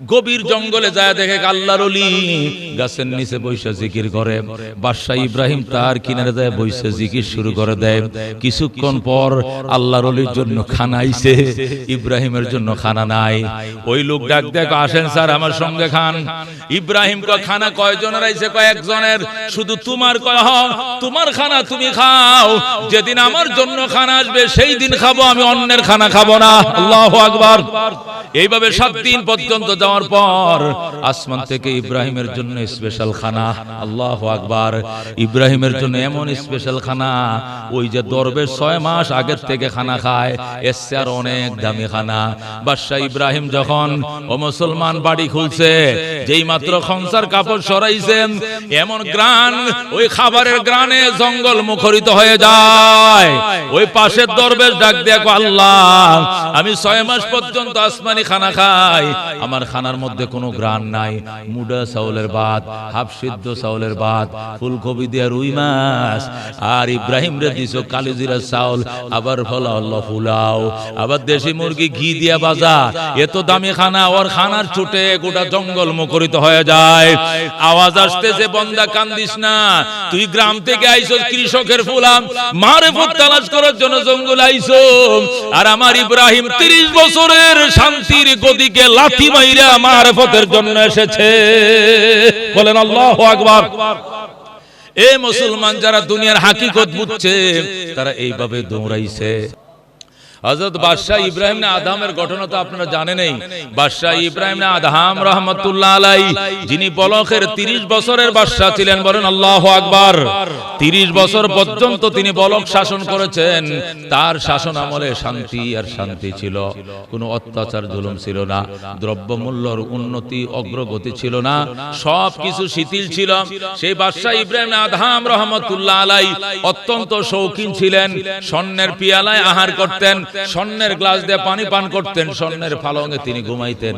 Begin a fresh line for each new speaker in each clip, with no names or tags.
গভীর জঙ্গলে যায়, দেখে আল্লাহর অলি গাছের নিচে বৈশা জিকির করে। বাদশাহ ইব্রাহিম তার কিনারে যায় বৈশা জিকির শুরু করে দেয়। কিছুক্ষণ পর আল্লাহর অলির জন্য খানা আইছে, ইব্রাহিমের জন্য খানা নাই। ওই লোক ডাক দেখ আসেন স্যার, আমার সঙ্গে খান। ইব্রাহিম খানা কয়জনের আইছে? কয়েকজনের শুধু তোমার কয়, হ, তোমার খানা তুমি খাও। যেদিন আমার জন্য খানা আসবে, সেই দিন খাব, আমি অন্যের খানা খাব না। আল্লাহু আকবার। এইভাবে সাত দিন পর্যন্ত যাওয়ার পর আসমান থেকে ইব্রাহিমের জন্য স্পেশাল খানা। আল্লাহ আকবার। ইব্রাহিমের জন্য এমন স্পেশাল খানা। ওই যে দরবেশ ছয় মাস আগের থেকে খানা খায়। এসছে আর অনেক দামি খানা। বাদশাহ ইব্রাহিম যখন ও মুসলমান বাড়ি খুলছে যেই মাত্র খনসার কাপড় সরাইছেন এমন গ্রান ওই খাবারের গ্রানে জঙ্গল মুখরিত হয়ে যায়। ওই পাশের দরবেশ ডাক দেখো আল্লাহ আমি ছয় মাস পর্যন্ত আসমানি খানা খাই। আমার খানার মধ্যে কোনো গ্রান নাই, মুডা চাউলের ভাত, হাফ সিদ্ধ চাউলের ভাত, ফুলকপি দিয়ে রুই মাছ, আর ইব্রাহিম রে দিছো কালিজিরা চাউল, আবার ফলা আল্লাহ ফুলাও, আবার দেশি মুরগি ঘি দিয়া বাজা এত দামি খানা, ওর খানার ছুটে গোটা জঙ্গল মুখরিত হয়ে যায়। আওয়াজ আসতেছে, বন্দা কান্দিস না, তুই গ্রাম থেকে আইছো কৃষকের ফুলাম, মারে ফুট তালাশ করার জন্য জঙ্গল আইছো আর আমার ইব্রাহিম 30 বছরের শান্তির গদিকে লাথি মাইরা মারফতের জন্য এসেছে। বলেন, আল্লাহ আকবার। এ মুসলমান যারা দুনিয়ার হাকিকত বুঝছে, তারা এইভাবে দৌড়াইছে। হযরত বাদশাহ ইব্রাহিম না আদামের ঘটনা তো আপনারা জানেনই। বাদশাহ ইব্রাহিম না আদাম রহমতুল্লাহ আলাই যিনি বলখের 30 বছরের বাদশাহ ছিলেন বলেন আল্লাহ আকবার। 30 বছর পর্যন্ত তিনি বলক শাসন করেছেন। তার শাসন আমলে শান্তি আর শান্তি ছিল। কোনো অত্যাচার জুলুম ছিল না। দ্রব্যমূল্যর উন্নতি অগ্রগতি ছিল না। সব কিছু শিথিল ছিল। সেই বাদশাহ ইব্রাহিম না আদাম রহমতুল্লাহ আলাই অত্যন্ত শৌখিন ছিলেন স্বর্ণের পিয়ালায় আহার করতেন স্বর্ণের গ্লাস দিয়ে পানি পান করতেন। স্বর্ণের ফালঙে তিনি ঘুমাইতেন।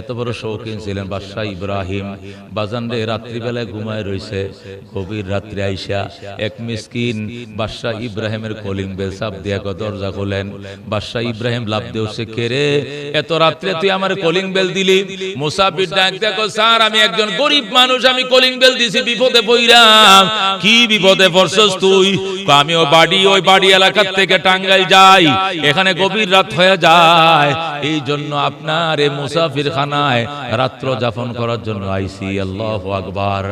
এত বড় শৌখিন ছিলেন বাদশাহ ইব্রাহিম। বাজান রে রাত্রিবেলায় ঘুমায় রইছে। গভীর রাত্রে আইসা এক মিসকিন বাদশাহ ইব্রাহিমের কলিং চাপ দিয়া দরজা খোলেন। বাদশাহ ইব্রাহিম লাভ দেওছে কে রে? এত রাত্রে তুই আমার কলিং বেল দিলি? মুসাফির ডাক দেখো স্যার আমি একজন গরিব মানুষ আমি কলিং বেল দিছি বিপদে পইরাম কি বিপদে পড়ছস তুই? আমি ওই বাড়ি ওই বাড়ি এলাকার থেকে টাঙ্গাইল যাই। এখানে গভীর রাত হয়ে যায়। এই জন্য আপনার এই মুসাফির খানায় রাত্র যাপন করার জন্য আইসি। আল্লাহ আকবার।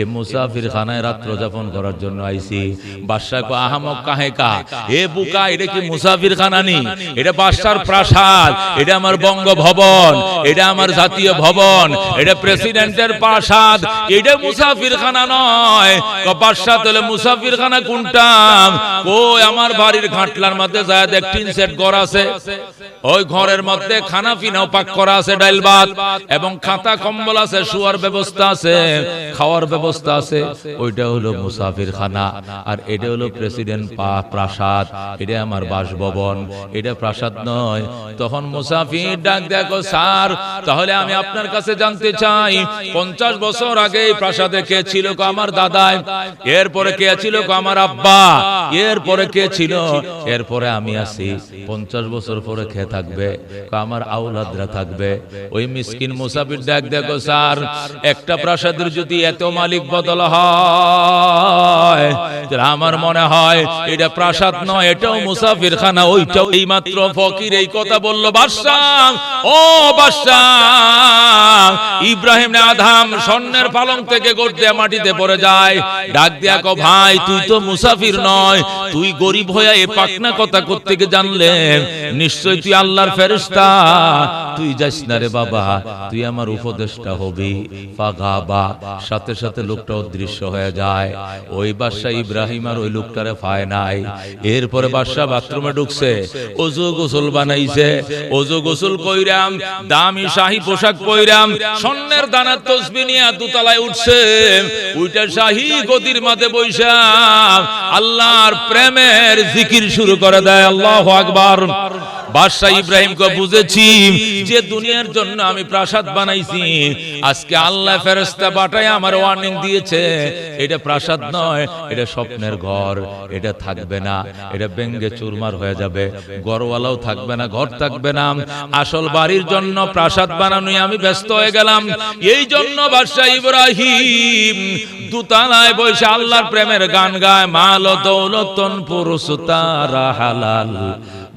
এই মুসাফির খানায় রাত্র যাপন করার জন্য আইসি। বাদশাহ আহমক কাহে কা? এ বুকা, এটা কি মুসাফির খানা নি? এটা বাদশার প্রাসাদ। এটা আমার বঙ্গ ভবন এটা আমার জাতীয় ভবন। এটা প্রেসিডেন্টের প্রাসাদ। এটা মুসাফির খানা নয় বাদশাহ, তাহলে মুসাফির খানা কোনটা? কই, আমার বাড়ির ঘাটলার মধ্যে যায় দেখ, টিন সেট ঘর আছে। ওই ঘরের মধ্যে খানা পিনাও পাক করা আছে ডাইল ভাত এবং খাতা কম্বল আছে শুয়ার ব্যবস্থা আছে খাওয়ার ব্যবস্থা আছে ওইটা হলো মুসাফির খানা আর এটা হলো প্রেসিডেন্ট প্রাসাদ এটা আমার বাসভবন এটা প্রাসাদ নয় তখন মুসাফির ডাক দেখো স্যার তাহলে আমি আপনার কাছে জানতে চাই পঞ্চাশ বছর আগে এই প্রাসাদে কে ছিল গো আমার দাদাই? এরপরে কে ছিল গো আমার আব্বা এরপরে কে ছিল এরপরে আমি আছি পঞ্চাশ বছর পরে খেয়ে থাকবে আমার আউলাদরা থাকবে। ওই মিসকিন মুসাফির দেখ, দেখো স্যার, একটা প্রাসাদের যদি এত মালিক বদল হয় আমার মনে হয়, এটা প্রাসাদ নয়, এটাও মুসাফির খানা ওইটাও এই মাত্র ফকির এই কথা বলল, বাদশাহ, ও বাদশাহ, ইব্রাহিম আধাম স্বর্ণের পালং থেকে গড়তে মাটিতে পড়ে যায়, ডাক দিয়া কো, ভাই, তুই তো মুসাফির নয়, তুই গরিব হয়ে এ পাকনা কথা করতে গিয়ে জানলেন? নিশ্চয় তুই আল্লাহর ফেরেশতা, তুই যাস না রে বাবা, তুই আমার উপদেশটা হবি। ফাগাবা, সাথে সাথে লোকটা অদৃশ্য হয়ে যায়। ওই বাদশা ইব্রাহিম আর ওই লোকটারে পায় নাই। এরপরে বাদশা বাথরুমে ঢুকছে। ওজু গোসল বানাইছে। ওজু গোসল কইরাম, দামি শাহী পোশাক পইরাম, স্বর্ণের দানার তসবি নিয়ে দুতলায় উঠছে। ওইটা শাহী গদির মাঝে বৈশা আল্লাহর প্রেমের জিকির শুরু করে দেয়। আল্লাহ আকবার। বাদশাহ ইব্রাহিমকে বুঝেছি যে দুনিয়ার জন্য আমি প্রাসাদ বানাইছি। আজকে আল্লাহ ফেরেশতা পাঠায় আমার ওয়ার্নিং দিয়েছে। এটা প্রাসাদ নয়, এটা স্বপ্নের ঘর, এটা থাকবে না, এটা ব্যঙ্গে চুরমার হয়ে যাবে গড়ওয়ালাও থাকবে না, ঘর থাকবে না, আসল বাড়ির জন্য প্রাসাদ বানানো আমি ব্যস্ত হয়ে গেলাম, এই জন্য বাদশাহ ইব্রাহিম দুতালায় বসে আল্লাহর প্রেমের গান গায়, মাল দৌলতন পুরুষ তারা হালাল।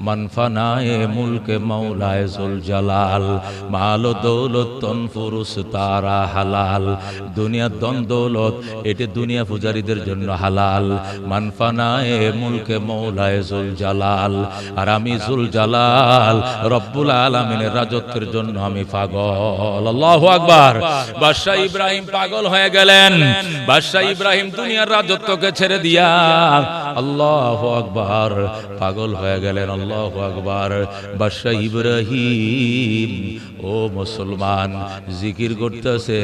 মানফানায়ে মুলকে মৌলায় জুল জালাল মাল দৌলতন পুরুষ, তারা হালাল। দুনিয়া দন দৌলত, এটি দুনিয়া পূজারীদের জন্য হালাল। মানফানায়ে মুলকে মৌলায় জুল জালাল আর আমি জুল জালাল রব্বুল আলামিনের রাজত্বের জন্য আমি পাগল। আল্লাহু আকবার। বাদশাহ ইব্রাহিম পাগল হয়ে গেলেন। বাদশাহ ইব্রাহিম দুনিয়ার রাজত্বকে ছেড়ে দিয়া আল্লাহু আকবার। পাগল হয়ে গেলেন আল্লাহ আকবার। বাদশাহ ইব্রাহিম ও মুসলমান, জিকির করতেছে,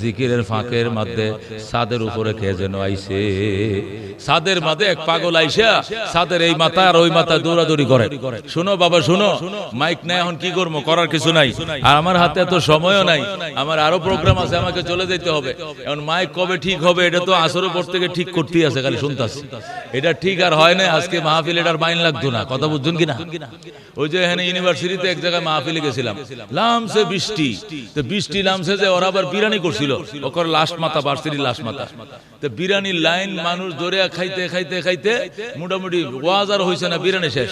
জিকিরের ফাঁকের মধ্যে সাদের উপরে কে যেন আইছে? সাদের মাঝে এক পাগল আইসা, সাদের এই মাথা আর ওই মাথা দৌড়াদৌড়ি করে। শুনো বাবা, শুনো, মাইক নাই এখন কি করব, করার কিছু নাই। আর আমার হাতে এত সময়ও নাই, আমার আরও প্রোগ্রাম আছে, আমাকে চলে যেতে হবে। এখন মাইক কবে ঠিক হবে, এটা তো আসরের পর থেকে ঠিক করতেই আছে, খালি শুনতাছি। এটা ঠিক আর হয় না, আজকে মাহফিল, এটার মাইন লাগতো না, কথা বুঝছেন কিনা? ওই যে এখানে ইউনিভার্সিটিতে এক জায়গায় মাহফিলে গেছিলাম। লামসে বৃষ্টি। তো বৃষ্টি লামসে যে ওরা আবার বিরানি করছিল। ওকর লাস্ট মাথা বার্সিরি লাস্ট মাথা। তো বিরানির লাইন মানুষ ধরে খাইতে খাইতে খাইতে মোটামুটি ওয়াজ আর হয়েছে না বিরানি শেষ।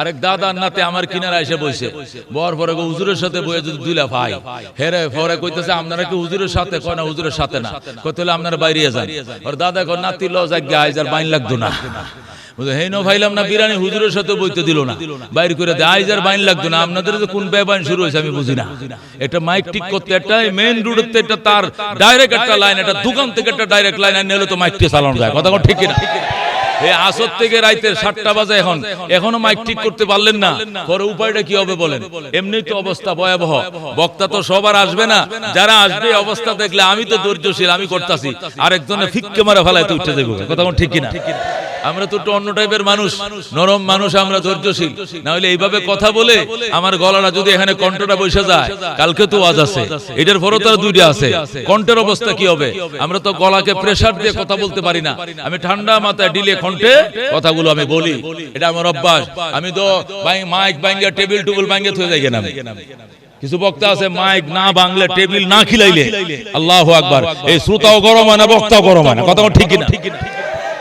আরেক দাদা নাতে আমার কিনারা এসে বইছে, বর পরে হুজুরের সাথে বইয়ে যদি দুইলা ভাই। হেরে পরে কইতেছে, আপনারা কি হুজুরের সাথে? কয়, না, হুজুরের সাথে না। কইতে হলে, আপনারা বাইরে যান। ওর দাদা কয়, নাতি ল যাক আইজ আর বাইন লাগতো না। ঠিক ঠিক সাতটা বাজে এখন। এখনও মাইক ঠিক করতে পারলেন না। পরে উপায়টা কি হবে বলেন? এমনি তো অবস্থা ভয়াবহ। বক্তা তো সবার আসবে না। যারা আসবে অবস্থা দেখলে আমি তো ধৈর্যশীল, আমি করতেছি। আরেকজনে ফিক্কে মারা ফেলায় তো উঠে দেবো কথা কোন ঠিক কিনা? আমরা তো অন্য টাইপের মানুষ। নরম মানুষ আমরা ধৈর্যশীল। না হলে এইভাবে কথা বলে আমার গলাটা যদি এখানে কণ্ঠটা বসে যায়, কালকে তো আজ আছে। এটার পরও তার দুইটা আছে। কণ্ঠের অবস্থা কি হবে? আমরা তো গলাকে প্রেসার দিয়ে কথা বলতে পারি না। আমি ঠান্ডা মাথায় ডিলে কণ্ঠে কথাগুলো আমি বলি। এটা আমার অভ্যাস। আমি তো মাইক বাইঙ্গা টেবিল টুবুল বাইঙ্গে থয়ে যাই না কিছু বক্তা আছে, মাইক না বাংলা টেবিল না খিলাইলে। আল্লাহ আকবার। এই শ্রোতাও গরম হয় না, বক্তাও গরম হয় না। কথা ঠিক কিনা?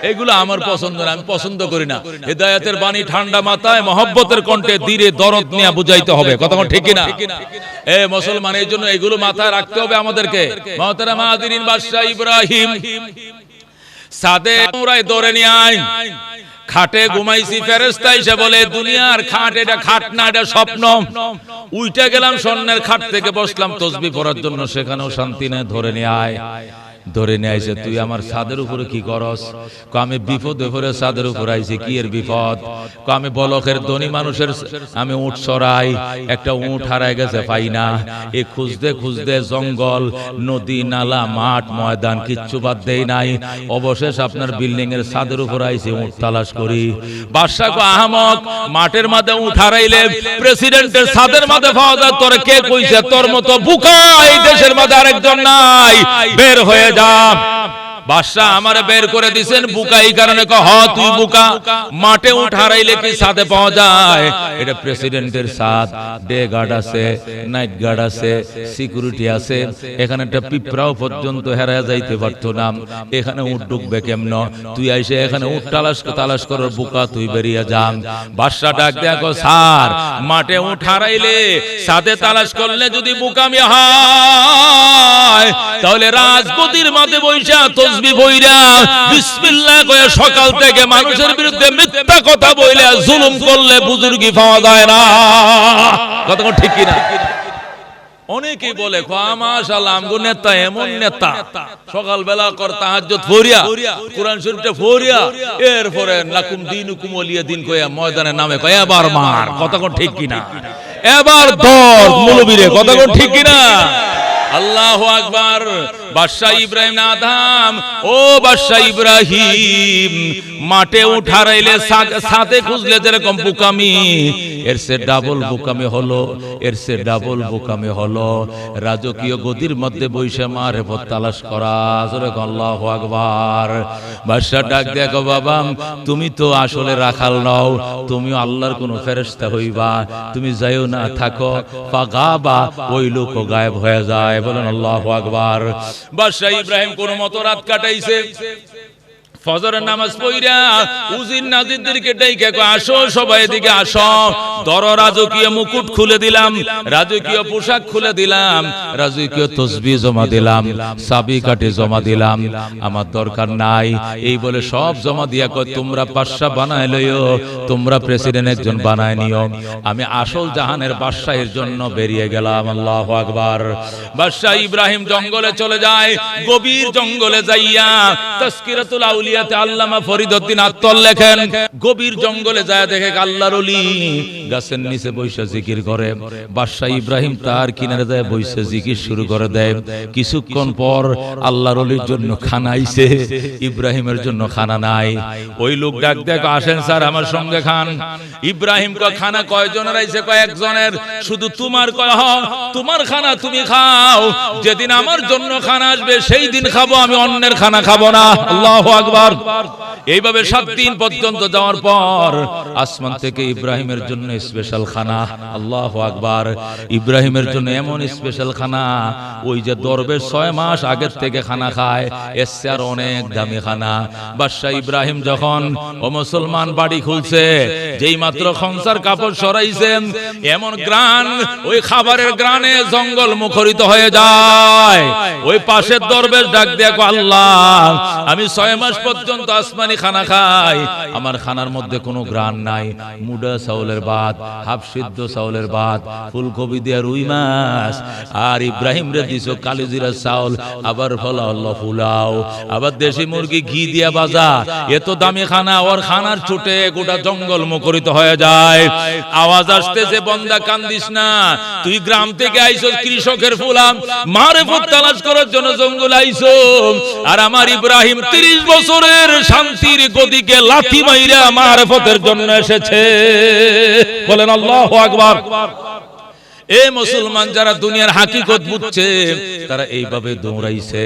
এগুলো আমার পছন্দ না আমি পছন্দ করি না। হেদায়তের বাণী ঠান্ডা মাথায় মহব্বতের কণ্ঠে ধীরে দরদ নিয়ে বুঝাইতে হবে। কথা ঠিক না এ মুসলমান এই জন্য এগুলো মাথায় রাখতে হবে আমাদেরকে। মহতারা মাহাদিন বাদশাহ ইব্রাহিম। সাদে উড়াই দৌড়ে নিয়ে আয়। খাটে ঘুমাইছি ফেরেস্তা এসে বলে দুনিয়ার খাট এটা খাট না এটা স্বপ্ন। উইটা গেলাম স্বর্ণের খাট থেকে বসলাম তসবি পড়ার জন্য। সেখানেও শান্তি নেই ধরে নিয়ে আয়। ধরে নিয়ে আইছে তুই আমার ছাদের উপরে কি করস? ক আমি বিপদে পড়ে ছাদের উপর আইছি, কি এর বিপদ? ক আমি বলকের ধনী মানুষের আমি উঠ সরাই, একটা উঠ হারাই গেছে, পাই না। এ খুঁজতে খুঁজতে জঙ্গল, নদী, নালা, মাঠ, ময়দান, কিচ্ছু বাদ দেই নাই। অবশেষ আপনার বিল্ডিং এর ছাদের উপর আইছি, উঠ তালাশ করি। বাদশাহ কো আহমক, মাঠের মাঝে উঠ হারাইলে প্রেসিডেন্টের ছাদের মাঝে পাওয়া তোর কে কইছে, তোর মতো বুকা এই দেশের মাঝে আরেকজন নাই। বের হয়ে যা বাদশাহ আমারে বের করে দিছেন বুকা এই কারণে হ তুই বুকা। মাঠে উঠ হারাইলে কি সাথে পাওয়া যায়? এটা প্রেসিডেন্টের সাথ ডে গার্ড আছে নাইট গার্ড আছে সিকিউরিটি আছে এখানে একটা পিঁপড়াও পর্যন্ত হেরা যাইতে পারতো না। এখানে উঠ ঢুকবে কেমন? তুই আইসে এখানে উঠ তালাশ তালাশ করার বুকা তুই বেরিয়ে যান। বাদশাহ ডাক দেখো স্যার মাঠে উঠ হারাইলে সাথে তালাশ করলে যদি বুকামি হয় তাহলে রাজগতির মাঝে বৈশা তসবি বইরা, বিসমিল্লাহ কয়ে সকাল থেকে মানুষের বিরুদ্ধে মিথ্যা কথা বইলে জুলুম করলে বুজুর্গি পাওয়া যায় না। কথা ঠিক কিনা? অনেকেই বলে নেতা এমন নেতা। কর শরীফটা ফরিয়া, এরপরে দিন কয়া ময়দানের নামে কয়, এবার মার। কোন ঠিক কিনা? এবার ধর, মুলবিরে কথা ঠিক কিনা? আল্লাহ আকবার। বাদশাহ ইব্রাহিম আদাম। ও বাদশাহ ইব্রাহিম, মাঠে উঠারাইলে সাথে খুঁজলে যেরকম বুকামি, এর সে ডাবল বুকামি হলো, এর সে ডাবল বুকামি হলো। রাজকীয় গদির মধ্যে বৈশা মারে তালাশ করা, যেরকম আল্লাহ আকবার। বাদশাহ ডাক দেখো বাবা, তুমি তো আসলে রাখাল নও, তুমিও আল্লাহর কোন ফেরেশতা হইবা, তুমি যাইও না, থাকো। ফাগাবা, ওই লোক গায়েব হয়ে যায়, বলেন আল্লাহু আকবার। বাদশাহ ইব্রাহিম কোন মতো রাত কাটাইছে। ফজরের নামাজ পড়িয়া উজির নাজিরদেরকে আসো সবাই এদিকে আসো। রাজকীয় মুকুট খুলে দিলাম রাজকীয় পোশাক খুলে দিলাম রাজকীয় তসবি জমা দিলাম সাবি কাটে জমা দিলাম আমার দরকার নাই। এই বলে সব জমা দিয়া কয় তোমরা পাশা বানায় লইও তোমরা প্রেসিডেন্ট একজন বানায় নিও। আমি আসল জাহানের বাদশাহের জন্য বেরিয়ে গেলাম আল্লাহ আকবার। বাদশাহ ইব্রাহিম জঙ্গলে চলে যায় গভীর জঙ্গলে যাইয়া তাসকিরাতুল আউলিয়াতে আল্লামা ফরিদউদ্দিন আত্তর লেখেন, গভীর জঙ্গলে যায় দেখে আল্লাহর ওলি গাছের নিচে বৈশা জিকির করে। বাদশাহ ইব্রাহিম তার কিনারে যায় বৈশা জিকির শুরু করে দেয়। কিছুক্ষণ পর আল্লাহর ওলির জন্য খানা আইছে, ইব্রাহিমের জন্য খানা নাই। ওই লোক ডাক দেখো আসেন স্যার, আমার সঙ্গে খান। ইব্রাহিম কয়, খানা কয়জনের আইছে? কয়েকজনের শুধু তোমার কয় তোমার খানা তুমি খাও। যেদিন আমার জন্য খানা আসবে, সেই দিন খাব, আমি অন্যের খানা খাব না। আল্লাহ আকবার। এইভাবে সাত দিন পর্যন্ত যাওয়ার পর আসমান থেকে ইব্রাহিমের জন্য স্পেশাল খানা। আল্লাহ আকবার। ইব্রাহিমের জন্য এমন স্পেশাল খানা, ওই যে দরবেশ ছয় মাস আগের থেকে খানা খায়, এসছে আর অনেক দামি খানা। বাদশাহ ইব্রাহিম যখন, ও মুসলমান, বাড়ি খুলছে, যেই মাত্র সংসার কাপড় সরাইছেন, এমন গ্রান, ওই খাবারের গ্রানে জঙ্গল মুখরিত হয়ে যায়। ওই পাশের দরবেশ ডাক দেখো আল্লাহ, আমি ছয় মাস পর্যন্ত আসমানি খানা খাই আমার খানার মধ্যে কোনো গ্রান নাই। মুডা চাউলের ভাত, হাফ সিদ্ধ চাউলের ভাত, ফুলকপি দিয়া রুই মাছ। আর ইব্রাহিম রে দিছ কালিজিরা চাউল, আবার ফলা আল্লাহ ফুলাও। আবার দেশি মুরগি ঘি দিয়া বাজা এত দামি খানা, ওর খানার ছুটে গোটা জঙ্গল মুখরিত হয়ে যায়। আওয়াজ আসতেছে, বন্দা, কান্দিস না। তুই গ্রাম থেকে আইছো কৃষকের ফুলাম। মারে ফুট তালাশ করার জন্য জঙ্গল আইছো আর আমার ইব্রাহিম 30 বছরের শান্তির গদিকে লাথি মাইরা মারফতের জন্য এসেছে। বলেন, আল্লাহ আকবার। এ মুসলমান যারা দুনিয়ার হাকিকত বুঝছে, তারা এইভাবে দৌড়াইছে।